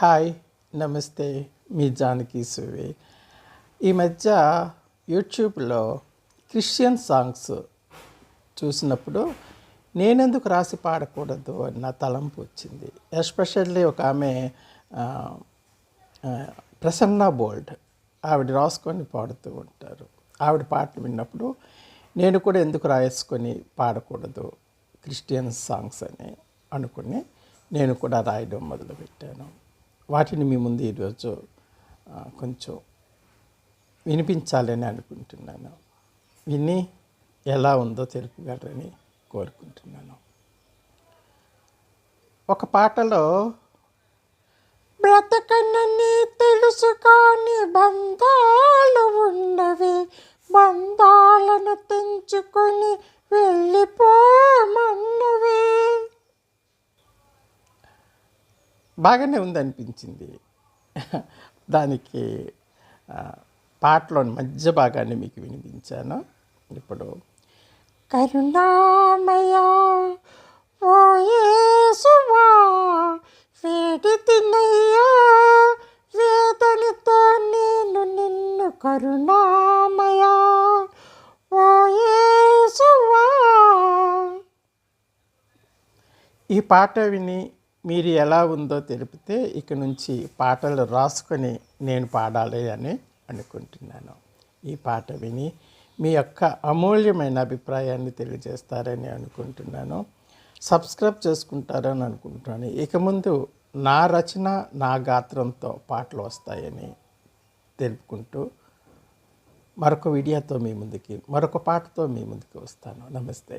Hi నమస్తే మీ జానకి సువి. ఈ మధ్య యూట్యూబ్లో క్రిస్టియన్ సాంగ్స్ చూసినప్పుడు నేనెందుకు రాసి పాడకూడదు అని నా తలంపు వచ్చింది. ఎస్పెషల్లీ ఒక ఆమె ప్రసన్న బోల్డ్ ఆవిడ రాసుకొని పాడుతూ ఉంటారు. ఆవిడ పాటలు విన్నప్పుడు నేను కూడా ఎందుకు రాసుకొని పాడకూడదు క్రిస్టియన్ సాంగ్స్ అని అనుకుని నేను కూడా రాయడం మొదలుపెట్టాను. వాటిని మీ ముందు ఈరోజు కొంచెం వినిపించాలని అనుకుంటున్నాను. విని ఎలా ఉందో తెలుపగలరని కోరుకుంటున్నాను. ఒక పాటలో బ్రతకనని తెలుసుకొని బంధాలు ఉన్నవి బంధాలను తెంచుకొని బాగానే ఉందనిపించింది. దానికి పాటలోని మధ్య భాగాన్ని మీకు వినిపించాను. ఇప్పుడు కరుణామయ ఓ యేసువా వేడి తినయ్యా వేదనతో నేను నిన్ను కరుణామయ ఓ యేసువా. ఈ పాట విని మీరు ఎలా ఉందో తెలిపితే ఇక నుంచి పాటలు రాసుకొని నేను పాడాలి అని అనుకుంటున్నాను. ఈ పాట విని మీ యొక్క అమూల్యమైన అభిప్రాయాన్ని తెలియజేస్తారని అనుకుంటున్నాను. సబ్స్క్రైబ్ చేసుకుంటారని అనుకుంటున్నాను. ఇక ముందు నా రచన నా గాత్రంతో పాటలు వస్తాయని తెలుపుకుంటూ మరొక వీడియోతో మీ ముందుకి మరొక పాటతో మీ ముందుకు వస్తాను. నమస్తే.